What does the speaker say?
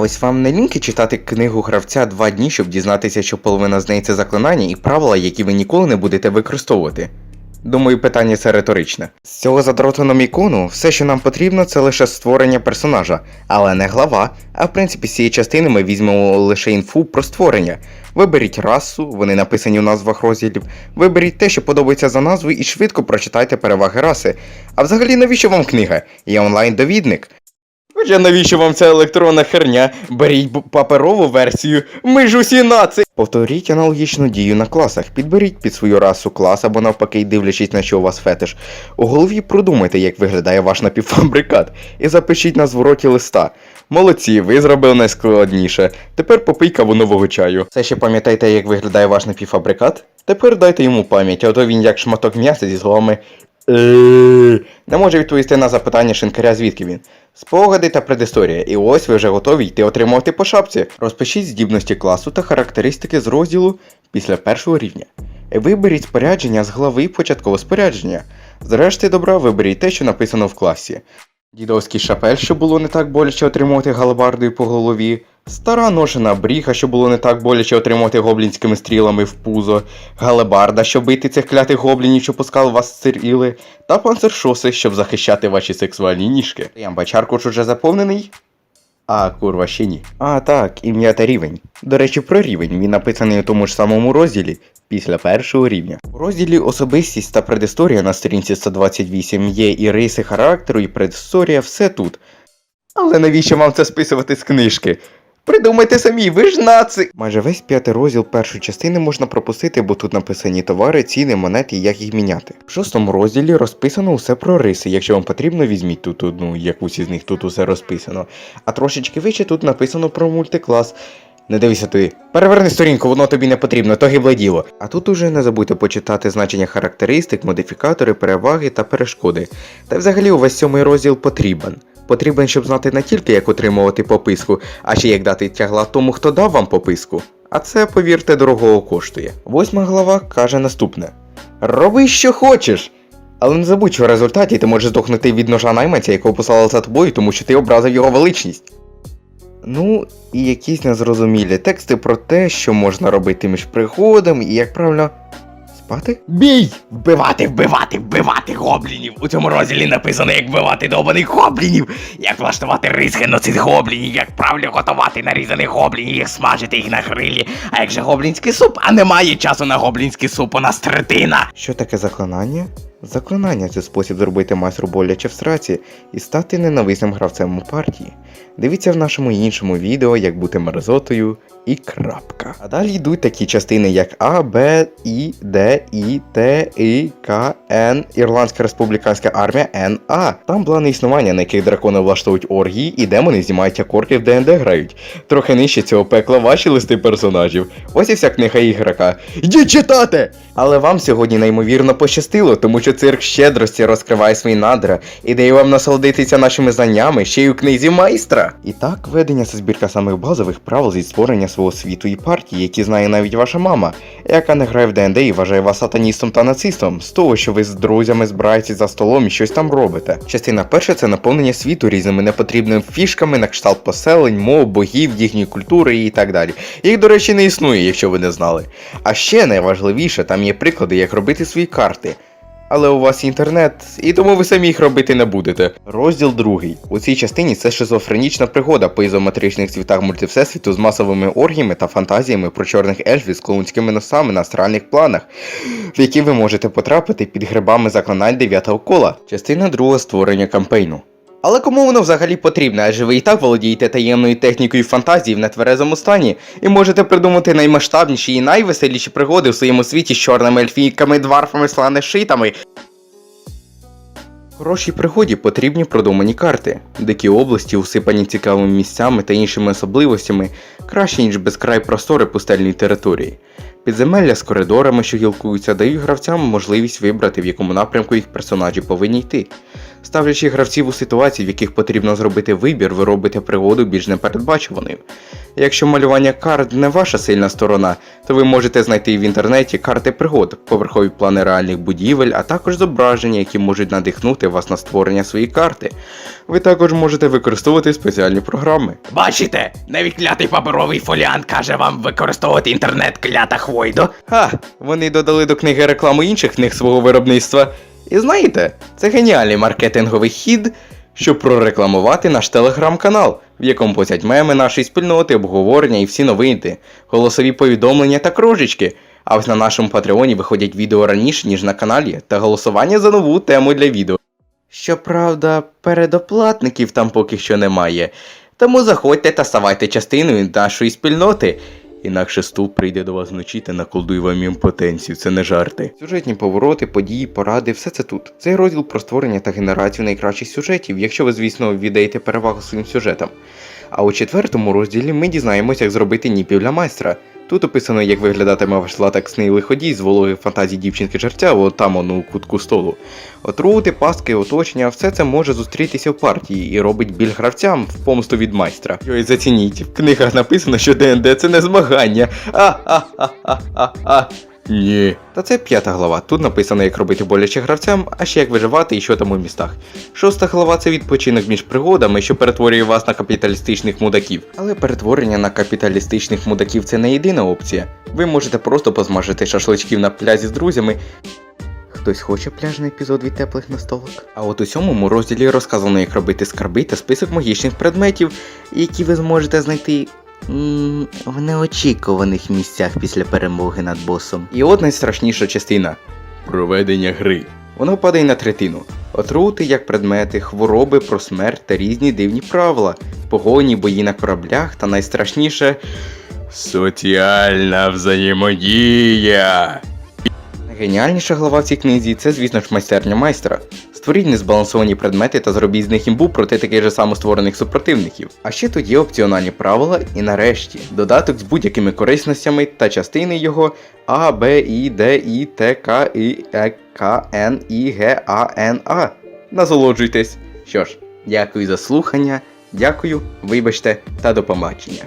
А ось вам не ліньки читати книгу гравця два дні, щоб дізнатися, що половина з неї це заклинання і правила, які ви ніколи не будете використовувати. Думаю, питання це риторичне. З цього задротаного ікону все, що нам потрібно, це лише створення персонажа, але не глава. А в принципі, з цієї частини ми візьмемо лише інфу про створення. Виберіть расу, вони написані у назвах розділів. Виберіть те, що подобається за назвою, і швидко прочитайте переваги раси. А взагалі, навіщо вам книга? Є онлайн-довідник. Хоча навіщо вам ця електронна херня? Беріть паперову версію. Ми ж усі наци. Повторіть аналогічну дію на класах. Підберіть під свою расу клас або навпаки, дивлячись на що у вас фетиш. У голові продумайте, як виглядає ваш напівфабрикат, і запишіть на звороті листа. Молодці, ви зробили найскладніше. Тепер попий каву нового чаю. Це ще пам'ятаєте, як виглядає ваш напівфабрикат? Тепер дайте йому пам'ять, а то він як шматок м'яса зі словами. Не може відповісти на запитання шинкаря, звідки він. Спогади та предісторія, і ось ви вже готові йти отримувати по шапці. Розпишіть здібності класу та характеристики з розділу після першого рівня. Виберіть спорядження з глави початкового спорядження. Зрешти добра виберіть те, що написано в класі. Дідовський шапель, що було не так боляче отримувати галабардою по голові, стара ношена бріха, щоб було не так боляче отримувати гоблінськими стрілами в пузо, галебарда, щоб бити цих клятих гоблінів, що пускали вас стріли, та панцершоси, щоб захищати ваші сексуальні ніжки. Ямбачаркуш уже заповнений? А, курва, ще ні. А, так, ім'я та рівень. До речі, про рівень. Він написаний у тому ж самому розділі після першого рівня. У розділі особистість та предісторія на сторінці 128 є і риси характеру, і предісторія, все тут. Але навіщо вам це списувати з книжки? Придумайте самі, ви ж наци! Майже весь п'ятий розділ першої частини можна пропустити, бо тут написані товари, ціни, монети і як їх міняти. В шостому розділі розписано усе про риси. Якщо вам потрібно, візьміть тут одну, якусь із них тут усе розписано. А трошечки вище тут написано про мультиклас. Не дивися ти. Переверни сторінку, воно тобі не потрібно, то гибле діло. А тут уже не забудьте почитати значення характеристик, модифікатори, переваги та перешкоди. Та взагалі увесь сьомий розділ потрібен. Потрібен, щоб знати не тільки як отримувати пописку, а ще як дати тягла тому, хто дав вам пописку. А це, повірте, дорогого коштує. Восьма глава каже наступне: Роби, що хочеш! Але не забудь, що в результаті ти можеш здохнути від ножа найманця, якого послали за тобою, тому що ти образив його величність. Ну, і якісь незрозумілі тексти про те, що можна робити між пригодами і як правильно. Спати? Бій! Вбивати, вбивати, вбивати гоблінів! У цьому розділі написано, як вбивати довбаних гоблінів, як влаштувати рис геноцид гоблінів, як правильно готувати нарізаних гоблінів, як смажити їх на грилі, а як же гоблінський суп, а немає часу на гоблінський суп, у нас третина! Що таке заклинання? Заклинання це спосіб зробити майстру боляче в сраці і стати ненависним гравцем у партії. Дивіться в нашому іншому відео, як бути мерзотою і крапка. А далі йдуть такі частини, як А, Б, І, Д, І, Т, І, К, Н, Ірландська республіканська армія НА. Там плани існування, на яких дракони влаштовують оргії і демони знімають акорди в ДНД грають. Трохи нижче цього пекла ваші листи персонажів. Ось і вся книга ігрока. Йдіть читати! Але вам сьогодні неймовірно пощастило, тому що цирк щедрості розкриває свої надра і дає вам насолодитися нашими знаннями ще й у книзі майстра. І так, ведення це збірка самих базових правил зі створення свого світу і партії, які знає навіть ваша мама, яка не грає в ДНД і вважає вас сатаністом та нацистом, з того, що ви з друзями збираєтесь за столом і щось там робите. Частина перша це наповнення світу різними непотрібними фішками на кшталт поселень, мов, богів, їхньої культури і так далі. Їх, до речі, не існує, якщо ви не знали. А ще найважливіше, там є приклади, як робити свої карти. Але у вас інтернет, і тому ви самі їх робити не будете. Розділ другий. У цій частині це шизофренічна пригода по ізометричних світах мультивсесвіту з масовими оргіями та фантазіями про чорних ельфів з клоунськими носами на астральних планах, в які ви можете потрапити під грибами заклинань дев'ятого кола. Частина друга створення кампейну. Але кому воно взагалі потрібне, адже ви і так володієте таємною технікою фантазії в нетверезому стані і можете придумати наймасштабніші і найвеселіші пригоди в своєму світі з чорними ельфійками, дварфами, сланешитами. Хорошій пригоді потрібні продумані карти. Дикі області, усипані цікавими місцями та іншими особливостями, краще, ніж безкрай простори пустельної території. Підземелля з коридорами, що гілкуються, дають гравцям можливість вибрати, в якому напрямку їх персонажі повинні йти. Ставлячи гравців у ситуації, в яких потрібно зробити вибір, ви робите пригоду більш непередбачуваною. Якщо малювання карт не ваша сильна сторона, то ви можете знайти в інтернеті карти пригод, поверхові плани реальних будівель, а також зображення, які можуть надихнути вас на створення своєї карти. Ви також можете використовувати спеціальні програми. Бачите, навіть клятий паперовий фоліант каже вам використовувати інтернет клята Хвойдо. Ха, вони додали до книги рекламу інших книг свого виробництва. І знаєте, це геніальний маркетинговий хід, щоб прорекламувати наш телеграм-канал, в якому постять меми нашої спільноти, обговорення і всі новини, голосові повідомлення та кружечки. А ось на нашому патреоні виходять відео раніше, ніж на каналі, та голосування за нову тему для відео. Щоправда, передоплатників там поки що немає. Тому заходьте та ставайте частиною нашої спільноти. Інакше стул прийде до вас вночі та наколдує вам імпотенцію, це не жарти. Сюжетні повороти, події, поради, все це тут. Цей розділ про створення та генерацію найкращих сюжетів, якщо ви, звісно, віддаєте перевагу своїм сюжетам. А у четвертому розділі ми дізнаємося, як зробити ніпів майстра. Тут описано, як виглядатиме ваш латексний лиходій з вологих фантазій дівчинки жерця, от там он у кутку столу. Отрути, пастки, оточення, все це може зустрітися в партії і робить біль гравцям в помсту від майстра. Йой, зацініть, в книгах написано, що ДНД це не змагання. А-а-а-а-а. Ні. Та це п'ята глава. Тут написано, як робити боляче гравцям, а ще як виживати і що там у містах. Шоста глава це відпочинок між пригодами, що перетворює вас на капіталістичних мудаків. Але перетворення на капіталістичних мудаків це не єдина опція. Ви можете просто позмажити шашличків на пляжі з друзями. Хтось хоче пляжний епізод від теплих настолок? А от у сьомому розділі розказано, як робити скарби та список магічних предметів, які ви зможете знайти в неочікуваних місцях після перемоги над босом. І от найстрашніша частина проведення гри. Воно падає на третину. Отрути як предмети, хвороби про смерть та різні дивні правила, погоні, бої на кораблях та найстрашніше соціальна взаємодія. Геніальніша глава в цій книзі це, звісно ж, майстерня майстра. Створіть незбалансовані предмети та зробіть з них імбу проти таких же самостворених супротивників. А ще тут є опціональні правила і нарешті додаток з будь-якими корисностями та частини його А, Б, І, Д, І, Т, К, І, Е, К, Н, І, Г, А, Н, А. Насолоджуйтесь. Що ж, дякую за слухання, дякую, вибачте та до побачення.